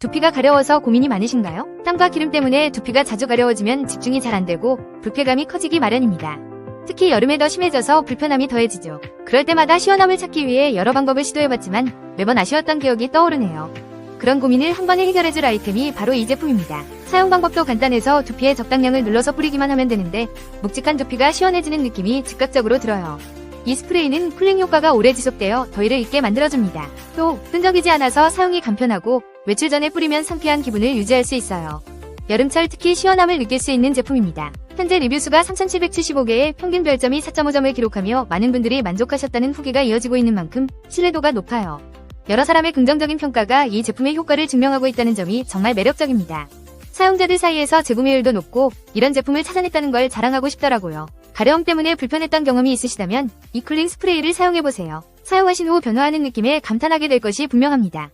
두피가 가려워서 고민이 많으신가요? 땀과 기름 때문에 두피가 자주 가려워지면 집중이 잘 안 되고 불쾌감이 커지기 마련입니다. 특히 여름에 더 심해져서 불편함이 더해지죠. 그럴 때마다 시원함을 찾기 위해 여러 방법을 시도해봤지만 매번 아쉬웠던 기억이 떠오르네요. 그런 고민을 한 번에 해결해줄 아이템이 바로 이 제품입니다. 사용 방법도 간단해서 두피에 적당량을 눌러서 뿌리기만 하면 되는데 묵직한 두피가 시원해지는 느낌이 즉각적으로 들어요. 이 스프레이는 쿨링 효과가 오래 지속되어 더위를 잊게 만들어줍니다. 또 끈적이지 않아서 사용이 간편하고 외출 전에 뿌리면 상쾌한 기분을 유지할 수 있어요. 여름철 특히 시원함을 느낄 수 있는 제품입니다. 현재 리뷰 수가 3,775개에 평균 별점이 4.5점을 기록하며 많은 분들이 만족하셨다는 후기가 이어지고 있는 만큼 신뢰도가 높아요. 여러 사람의 긍정적인 평가가 이 제품의 효과를 증명하고 있다는 점이 정말 매력적입니다. 사용자들 사이에서 재구매율도 높고 이런 제품을 찾아냈다는 걸 자랑하고 싶더라고요. 가려움 때문에 불편했던 경험이 있으시다면 이 쿨링 스프레이를 사용해보세요. 사용하신 후 변화하는 느낌에 감탄하게 될 것이 분명합니다.